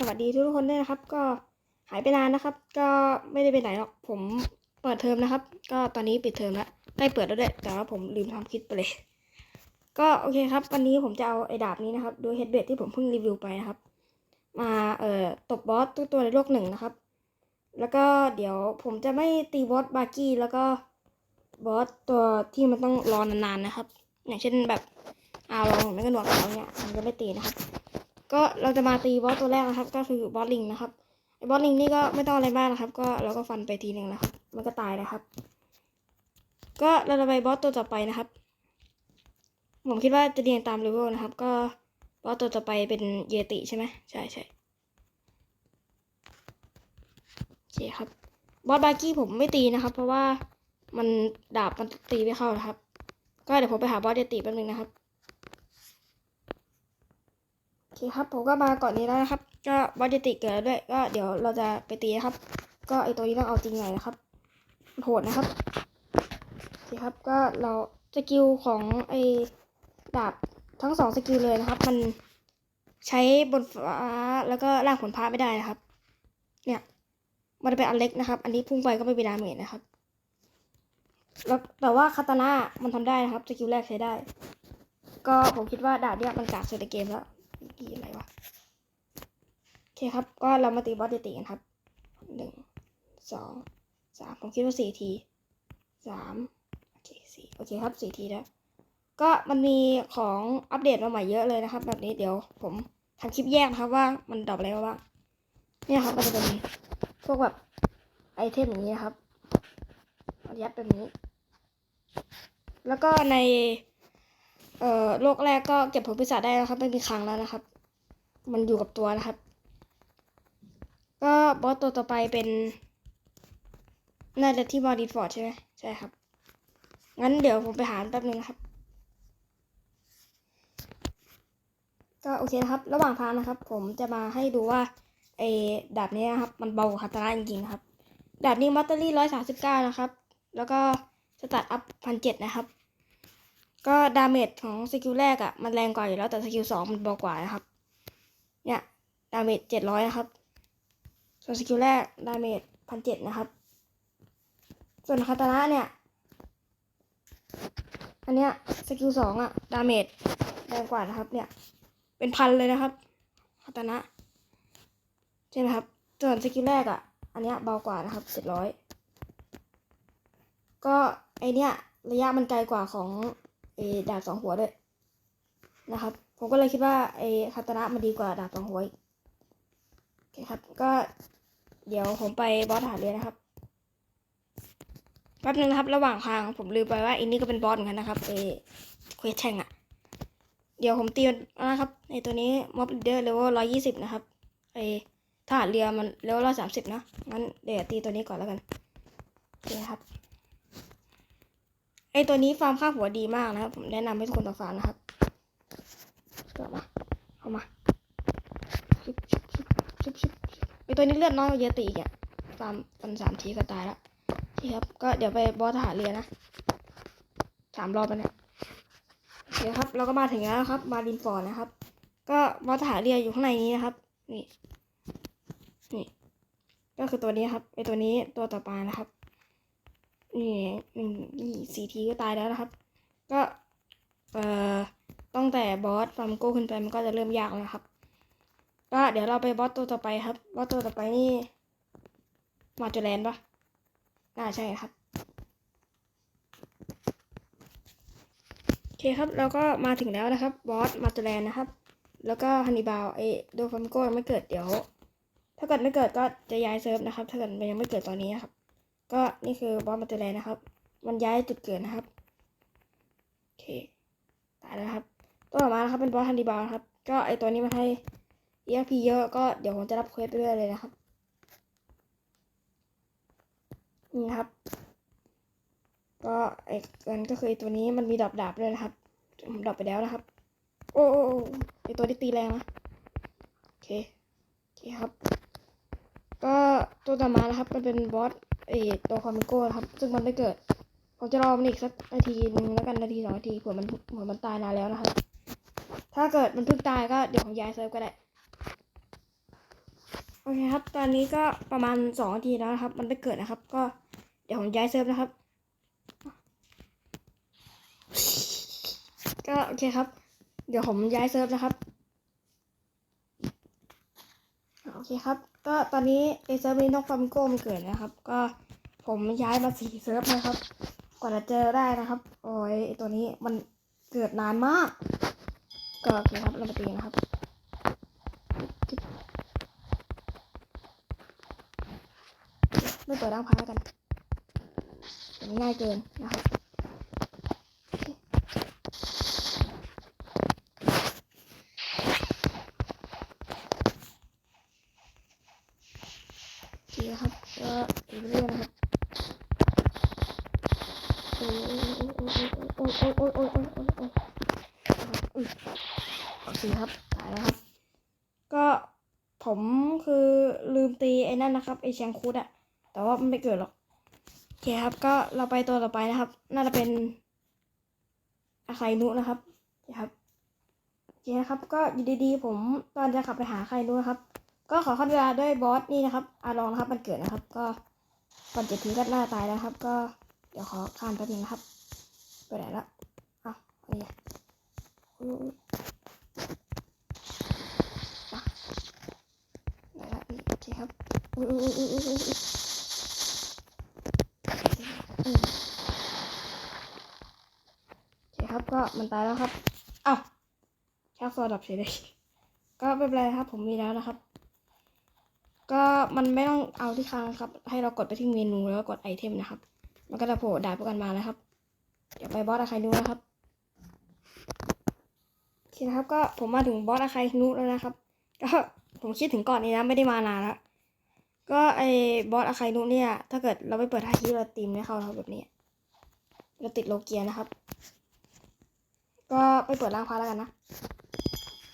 สวัสดีทุกคนด้วยนะครับ ก็หายไปนานนะครับ ก็ไม่ได้ไปไหนหรอกผมเปิดเทอมนะครับ ก็ตอนนี้ปิดเทอมแล้วใกล้เปิดแล้วด้วยแต่ว่าผมลืมทำคลิปไปเลย ก็โอเคครับ วันนี้ผมจะเอาไอ้ดาบนี้นะครับโดยเฮดเบดที่ผมเพิ่งรีวิวไปนะครับ มาเอ่อตบบอสตัวตัวในโลกหนึ่งนะครับ แล้วก็เดี๋ยวผมจะไม่ตีบอสบาร์กี้แล้วก็บอสตัวที่มันต้องรอนานๆนะครับ อย่างเช่นแบบอาลองไม่ก็หนวดขาเนี่ยผมจะไม่ตีนะครับ ก็เราจะมาตีบอสตัวแรกนะครับ ก็คือบอสลิงนะครับไอ้บอสลิงนี่ก็ไม่ต้องอะไรมากนะครับ ก็เราก็ฟันไปทีหนึ่งนะครับ มันก็ตายนะครับ ก็เราจะไปบอสตัวต่อไปนะครับ ผมคิดว่าจะเรียงตามเลเวลนะครับ ก็บอสตัวต่อไปเป็นเยติใช่ไหมใช่ใช่โอเคครับบอสบาร์กี้ผมไม่ตีนะครับ เพราะว่ามันดาบมันตีไม่เข้านะครับ ก็เดี๋ยวผมไปหาบอสเยติแป๊บนึงนะครับ อเคครับผมก็มาก่อนนี้แล้วนะครับ ก็บอสเจติเกิดแล้วด้วยก็เดี๋ยวเราจะไปตีครับ ก็ไอตัวนี้ต้องเอาจริงหน่อยนะครับโหดนะครับโอเคครับก็เราสกิลของไอดาบทั้งสองสกิลเลยนะครับ มันใช้บนฟ้าแล้วก็ล่างผลพระไม่ได้นะครับ เนี่ยมันจะเป็นอันเล็กนะครับ อันนี้พุ่งไปก็ไม่เป็นดาเมจนะครับแล้วแต่ว่าคาตานะมันทำได้นะครับสกิลแรกใช้ได้ ก็ผมคิดว่าดาบเนี่ยมันกากสุดในเกมแล้ว กี่อะไรวะ โอเคครับ ก็เรามาตีบอสเตีกันครับหนึ่งสองสามผมคิดว่าสี่ทีสามโอเคสี่โอเคครับสี่ทีแล้ว ก็มันมีของอัปเดตมาใหม่เยอะเลยนะครับ แบบนี้เดี๋ยวผมทำคลิปแยกนะครับว่ามันดรอปอะไรบ้างเนี่ยครับมันจะเป็นพวกแบบไอเทมอย่างนี้นะครับยัดแบบนี้ แล้วก็ใน เอ่อโลกแรกก็เก็บผลปีศาจได้นะครับ ไม่มีครั้งแล้วนะครับ มันอยู่กับตัวนะครับ ก็บอสตัวต่อไปเป็นน่าจะที่มอดีฟอร์ดใช่ไหมใช่ครับ งั้นเดี๋ยวผมไปหาแป๊บนึงนะครับ ก็โอเคนะครับ ระหว่างทางนะครับ ผมจะมาให้ดูว่าไอ้ดาบนี้นะครับ มันเบากว่าคาตานจริงๆนะครับ ดาบนี้มัตเตอรี่ร้อยสาสิบเก้านะครับ แล้วก็สตาร์ทอัพพันเจ็ดนะครับ ก็ดาเมจของสกิลแรกอะ่ะมันแรงกว่าอยู่แล้วแต่สกิลสองมันเบากว่านะครับ เนี่ยดาเมจเจ็ดร้อยนะครับ ส่วนสกิลแรกดาเมจพันเจ็ดนะครับ ส่วนคาตานะเนี่ย อันเนี้ยสกิลสองอะดาเมจแรงกว่านะครับ เนี่ย เป็นพันเลยนะครับคาตานะใช่ไหมครับ ส่วนสกิลแรกอะ อันเนี้ยเบากว่านะครับเจ็ดร้อยก็ไอเนี้ยระยะมันไกลกว่าของ เออดาบสองหัวด้วย นะครับ ผมก็เลยคิดว่าไอคาตานะมันดีกว่าดาบสองหัวอีกโอเคครับ ก็เดี๋ยวผมไปบอสฐานเลยนะครับแป๊บนึงนะครับ ระหว่างทางผมลืมไปว่าอันนี้ก็เป็นบอสเหมือนกันนะครับเอเควสแทงอะเดี๋ยวผมตีมันนะครับในตัวนี้ม็อบเดอร์เลเวลร้อยยี่สิบนะครับไอทหารเรือมันเลเวลร้อยสามสิบนะงั้นเดี๋ยวตีตัวนี้ก่อนแล้วกันโอเคครับ ไอตัวนี้ฟาร์มค่าหัวดีมากนะครับ ผมแนะนำให้ทุกคนต่อฟาร์มนะครับเข้ามาเข้ามาชุบชุบไอตัวนี้เลือดน้อยกว่าเยติอีกอะฟาร์มฟันสามทีก็ตายแล้วโอเครับ ก็เดี๋ยวไปบอสทหารเรือนะสามรอบแล้วเนี่ยโอเคครับ เราก็มาถึงแล้วครับ มาดินฟอร์นะครับ ก็บอสทหารเรืออยู่ข้างในนี้นะครับ นี่ นี่ ก็คือตัวนี้ครับไอตัวนี้ตัวต่อไปนะครับ นี่หนึ่งนี่สี่ทีก็ตายแล้วนะครับ ก็เอ่อตั้งแต่บอสฟาร์มโก้ขึ้นไปมันก็จะเริ่มยากแล้วนะครับ ก็เดี๋ยวเราไปบอสตัวต่อไปครับ บอสตัวต่อไปนี่มาจูแลนปะน่าใช่ครับโอเคครับเราก็มาถึงแล้วนะครับ บอสมาจูแลนนะครับ แล้วก็ฮันนิบาลไอโดฟาร์มโก้ยังไม่เกิดเดี๋ยว ถ้าเกิดไม่เกิดก็จะย้ายเซิร์ฟนะครับ ถ้าเกิดมันยังไม่เกิดตอนนี้ครับ ก็นี่คือบอสมาเตอแลนด์นะครับ มันย้ายจุดเกิดนะครับโอเคตายแล้วครับตัวต่อมานะครับเป็นบอสฮันดีบาลครับ ก็ไอตัวนี้มันให้ EXP เยอะก็เดี๋ยวผมจะรับเควสไปเรื่อยเลยนะครับนี่ครับ ก็ไอกันก็คือไอตัวนี้มันมีดอกดาบด้วยนะครับผมดรอปไปแล้วนะครับโอ้โอ้โอ้ไอตัวที่ตีแรงนะโอเคโอเคครับ ก็ตัวต่อมานะครับมันเป็นบอส เอตัวคอมิโก้ครับ ซึ่งมันไม่เกิด ผมจะรอมันอีกสักนาทีหนึ่งแล้วกันนาทีสองนาทีเผื่อมันเผื่อมันตายนานแล้วนะครับ ถ้าเกิดมันเพิ่งตายก็เดี๋ยวผมย้ายเซิร์ฟก็ได้ โอเคครับ ตอนนี้ก็ประมาณสองนาทีแล้วนะครับ มันไม่เกิดนะครับ ก็เดี๋ยวผมย้ายเซิร์ฟนะครับ ก็โอเคครับ เดี๋ยวผมย้ายเซิร์ฟนะครับ โอเคครับ ก็ตอนนี้ไอเซิร์ฟนี้นกฟามิงโก้มันเกิดนะครับ ก็ผมย้ายมาสี่เซิร์ฟนะครับ กว่าจะเจอได้นะครับ โอ้ยตัวนี้มันเกิดนานมาก ก็โอเคครับเรามาตีนะครับไม่เปิดร่างพาแล้วกันมันง่ายเกินนะครับ ดีนะครับก็อีกเรื่องนะครับโอ้โอ้โอ้โอ้โอ้โอ้โอ้โอ้โอ้โอเคครับตายแล้วครับ ก็ผมคือลืมตีไอ้นั่นนะครับไอ้แชงคูดอะแต่ว่ามันไม่เกิดหรอกโอเคครับ ก็เราไปตัวต่อไปนะครับ น่าจะเป็นอาไคนุนะครับเคครับโอเคนะครับ ก็อยู่ดีๆผมตอนจะขับไปหาไครนุนะครับ ก็ขอขั้นเวลาด้วยบอสนี่นะครับอาลองนะครับมันเกิดนะครับ ก็ก่อนเจ็ดทีก็หน้าตายแล้วครับ ก็เดี๋ยวขอข้ามแป๊บนึงนะครับไปไหนละอ้าวอะไรอะอุ๊ยอุ๊ยอะไหนละนี่โอเคครับอุ้ยอุ้ยอุ้ยอุ้ยอุ้ยอุ้ยอืมโอเคครับก็มันตายแล้วครับอ้าวชักโซดับเฉยเลยก็ไม่เป็นไรครับ ผมมีแล้วนะครับ ก็มันไม่ต้องเอาที่ค้างครับ ให้เรากดไปที่เมนูแล้วก็กดไอเทมนะครับ มันก็จะโผล่ดาบพวกกันมานะครับ เดี๋ยวไปบอสอาคานูนะครับโอเคนะครับ ก็ผมมาถึงบอสอาคานูแล้วนะครับ ก็ผมคิดถึงก่อนนี้นะไม่ได้มานานล้วก็ไอบอสอาคานูเนี่ย ถ้าเกิดเราไม่เปิดฮาคิเราตีมไม่เข้านะครับแบบนี้ เราติดโลเกียนะครับ ก็ไปเปิดร่างพาแล้วกันนะ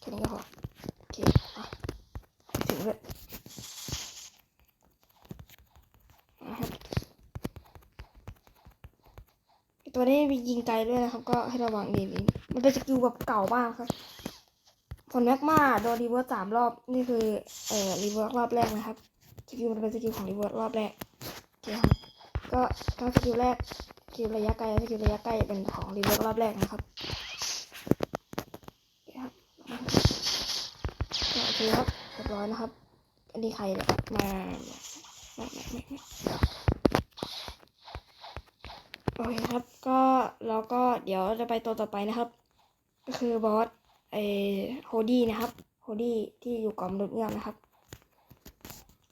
แค่นี้ก็พอโอเคอถึงเลย นะครับไอ้ ตัวนี้มียิงไกลด้วยนะครับ ก็ให้ระวังดีๆมันเป็นสกิลแบบเก่ามากครับ ผลแมกมาโดนรีเวิร์สสามรอบนี่คือเอ่อรีเวิร์สรอบแรกนะครับสกิลมันเป็นสกิลของรีเวิร์สรอบแรกโอเคครับก็ทั้งสกิลแรกสกิลระยะไกลและสกิลระยะใกล้เป็นของรีเวิร์สรอบแรกนะครับโอเคครับก็โอเรับเรียบร้อยนะครับอันนี้ใครเนี่ยมามามามามา โอเคครับ ก็เราก็เดี๋ยวจะไปตัวต่อไปนะครับ ก็คือบอสไอโฮดี้นะครับโฮดี้ที่อยู่กล่อมนุษย์เงือกนะครับ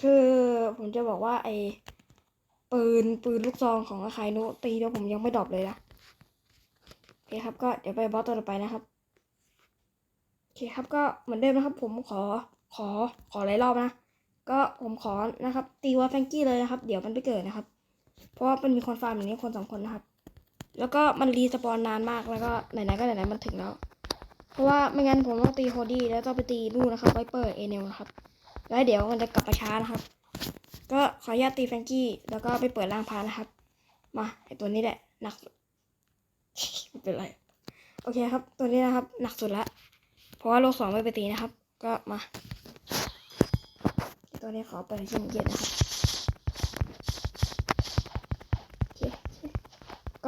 คือผมจะบอกว่าไอปืนปืนลูกซองของอาคายนุตีแล้วผมยังไม่ดรอปเลยนะโอเคครับ ก็เดี๋ยวไปบอสตัวต่อไปนะครับโอเคครับก็เหมือนเดิมนะครับ ผมขอขอขอหลายรอบนะ ก็ผมขอนะครับ ตีว่าแฟงกี้เลยนะครับ เดี๋ยวมันไปเกิดนะครับ เพราะว่ามันมีคนฟาร์มอย่างนี้คนสองคนนะครับ แล้วก็มันรีสปอนนานมากแล้วก็ไหนๆก็ไหนๆมันถึงแล้ว เพราะว่าไม่งั้นผมต้องตีโฮดี้แล้วต้องไปตีนู่นนะครับไวเปอร์เอเนลนะครับ แล้วเดี๋ยวมันจะกลับมาช้านะครับ ก็ขออนุญาตตีแฟงกี้แล้วก็ไปเปิดร่างพานะครับ มาไอตัวนี้แหละหนักไม่เป็นไรโอเคครับ ตัวนี้นะครับ หนักสุดละเพราะว่าโลกสองไม่ไปตีนะครับ ก็มา ตัวนี้ขอเปิดชิ้นเกียรตินะครับ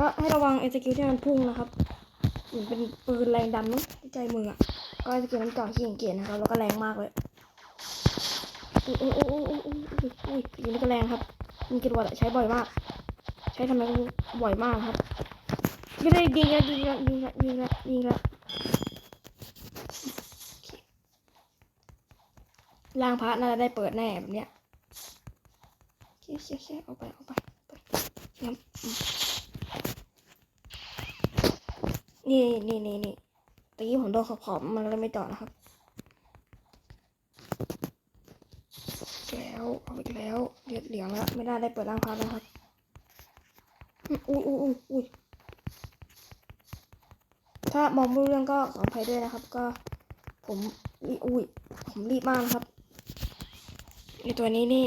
ก็ให้ระวังไอ้สกิลที่มันพุ่งนะครับเหมือนเป็นปืนแรงดันมั้งที่ใจมืออะก็สกิลนั้นเก่าที่เก่งนะครับแล้วก็แรงมากเลยอุ้ยอุ้ยอุ้ยอุ้ยอุ้ยอุ้ยยิงนี่ก็แรงครับมีกระโดดอะใช้บ่อยมาก ใช้ทำไมก็ไรบ่อยมากครับยิงเลยยิงแล้วยิงแล้วยิงแล้วยิงแล้วยิงล้วโอเคล่างพระน่าจะได้เปิดแน่แบบเนี้ยโอเคโอเคโอเคเอาไปเอาไปเอาไปงั้นอืม นี่นี่นี่นี่ตะกี้ผมโดนขอบๆมันเลยไม่ต่อนะครับ แล้วเอาอีกแล้วเลือดเหลืองแล้ว ไม่ได้ได้เปิดร่างพาแล้วครับอุ้ยอุ้ยอุ้ยอุ้ยถ้ามองไม่รู้เรื่องก็ขออภัยด้วยนะครับ ก็ผมรีอุ้ยผมรีบมากนะครับไอตัวนี้นี่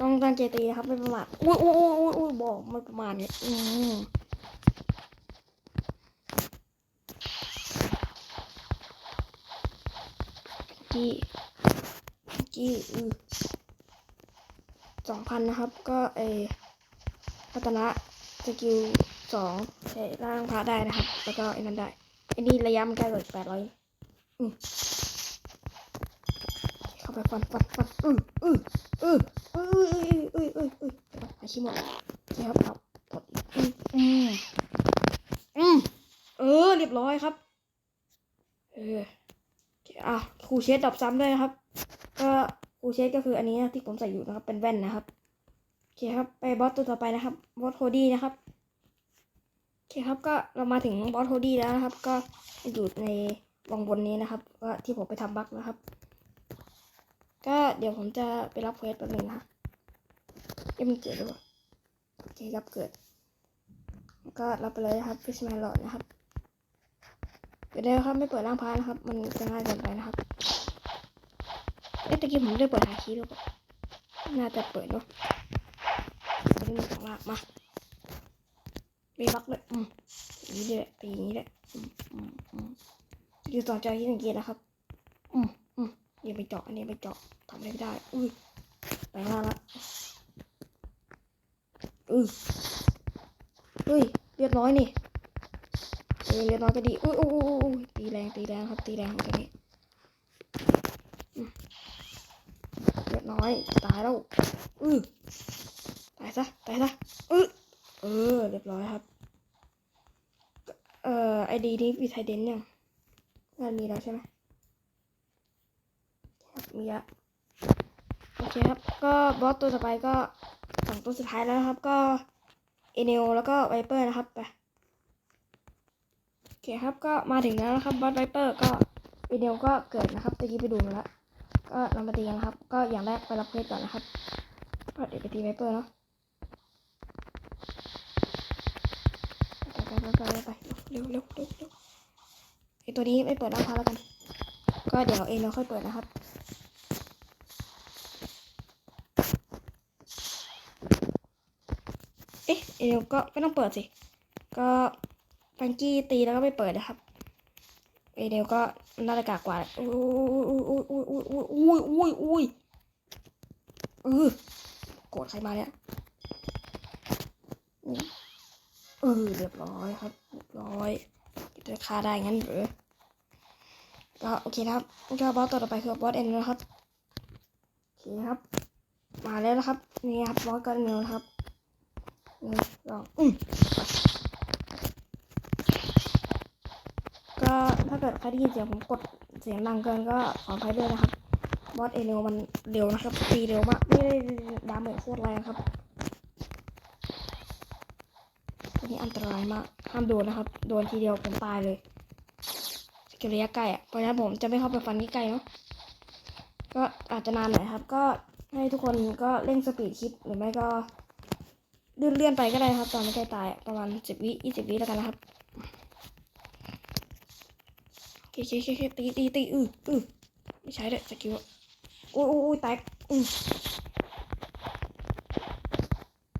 ต้องตั้งใจตีนะครับไม่ประมาทอุ้ยอุ้ยอุ้ยอุ้ยอุ้ยบอกไม่ประมาทเนี่ยอืม กี่กี่สองพันนะครับ ก็เอพัฒนะสกิลสองใช้ร่างพระได้นะครับ แล้วก็ไอ้นั่นได้ไอ้นี่ระยะมันใกล้กว่แปดร้อยเข้าไปฟันฟันฟันอืออืออืออืออืออืออืออาชีพหมดนะครับครับกดอืออืออือเออเรียบร้อยครับ เออ อะครูเชดดับซ้ำด้วยนะครับ ก็ครูเชดก็คืออันนี้ที่ผมใส่อยู่นะครับ เป็นแว่นนะครับโอเคครับ ไปบอสตัวต่อไปนะครับบอสโฮดี้นะครับโอเคครับก็เรามาถึงบอสโฮดี้แล้วนะครับ ก็อยู่ในวงบนนี้นะครับก็ที่ผมไปทำบั๊กนะครับ ก็เดี๋ยวผมจะไปรับเควสแป๊บนึงนะเอ็มเกิดหรือเปล่าโอเคครับเกิด ก็รับไปเลยนะครับฟิชแมนหลอดนะครับ เดี๋ยวครับไม่เปิดร่างพานะครับ มันจะง่ายเกินไปนะครับเอ๊ะตะกี้ผมได้เปิดหาคีย์หรือเปล่าน่าจะเปิดเนาะอันนี้มีสองลากมามีบักเลยอืมอย่างนี้เลยตีอย่างนี้เลยอืมอืมอืมอยู่ต่อใจที่สังเกตนะครับ อืมอืมอย่าไปเจาะอันนี้ไปเจาะทำอะไรไม่ได้ อุ้ยไปล่าละอุ้ยเฮ้ยเรียบร้อยนี่ เออเรียบร้อยก็ดีอุ้ยอุ้ยอุ้ยตีแรงตีแรงครับตีแรงของตัวนี้เรียบร้อยตายแล้วอือตายซะตายซะอือเออเรียบร้อยครับ เอ่อไอดีนี้มีไทเดนยังน่ามีแล้วใช่ไหมครับมีละโอเคครับ ก็บอสตัวต่อไปก็สองตัวสุดท้ายแล้วครับ ก็เอเนลแล้วก็ไวเปอร์นะครับไป โอเคครับก็มาถึงแล้วนะครับบอสไวเปอร์ก็วีดีโอก็เกิดนะครับตะกี้ไปดูมาแล้วก็เรามาตีกันครับ ก็อย่างแรกไปรับเพชรก่อนนะครับก็เดี๋ยวไปตีไวเปอร์เนาะไปไปไปไปเร็วเร็วเร็วเร็วไอตัวนี้ไม่เปิดน้ำพาแล้วกัน ก็เดี๋ยวเองเราค่อยเปิดนะครับเอ๊ะเอลก็ไม่ต้องเปิดสิก็ ฟังกี้ตีแล้วก็ไม่เปิดนะครับเอเดลก็น่าจะกากกว่าอุ้ยอุ้ยอุ้ยอุ้ยอุ้ยอุ้ยอุ้ยเออโกรธใครมาเนี่ยเออเรียบร้อยครับเรียบร้อยจะฆ่าได้งั้นหรือก็โอเคครับก็บอสต่อไปคือบอสเอ็นนะครับโอเคครับ มาแล้วนะครับนี่ครับบอสกันเนลครับนี่ลองอืม ถ้าเกิดใครได้ยินเสียงผมกดเสียงดังเกินก็ขออภัยด้วยนะครับบอสเอเร็วมันเร็วนะครับตีเร็วมากไม่ได้ดาเมจโคตรแรงครับอันนี้อันตรายมากห้ามโดนนะครับ โดนทีเดียวผมตายเลยสกิลระยะใกล้อะเพราะฉะนั้นผมจะไม่เข้าไปฟันใกล้เนาะก็อาจจะนานหน่อยครับ ก็ให้ทุกคนก็เร่งสปีดคลิปหรือไม่ก็เลื่อนๆไปก็ได้ครับ ตอนไม่ใกล้ตายประมาณสิบวิยี่สิบวิแล้วกันนะครับ เคเคเคตีตีตีอืออือไม่ใช้เลยสกิลอะโอ้ยโอ้ยโอ้ยแตกอือ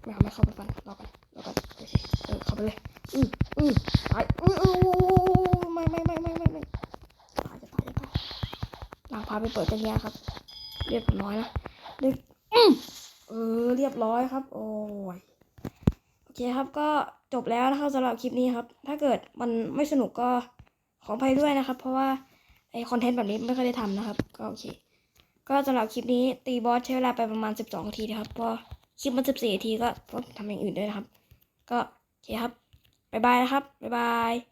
ไม่เอาไม่เข้าไปฟันรอกันรอกันโอเคเออเข้าไปเลยอืออือตายอืออือไม่ไม่ไม่ไม่ไม่ไม่ตายจะตายจะตายลางพาไปเปิดกันยาครับ เรียบร้อยนะเรียบอือเออเรียบร้อยครับ โอ้ยโอเคครับก็จบแล้วนะครับสำหรับคลิปนี้ครับ ถ้าเกิดมันไม่สนุกก็ ขออภัยด้วยนะครับ เพราะว่าไอคอนเทนต์แบบนี้ไม่ค่อยได้ทำนะครับ ก็โอเค ก็สำหรับคลิปนี้ตีบอสใช้เวลาไปประมาณ 12นาทีนะครับเพราะคลิปมัน 14นาทีก็ต้องทำอย่างอื่นด้วยนะครับ ก็โอเคครับบ๊ายบายนะครับบ๊ายบาย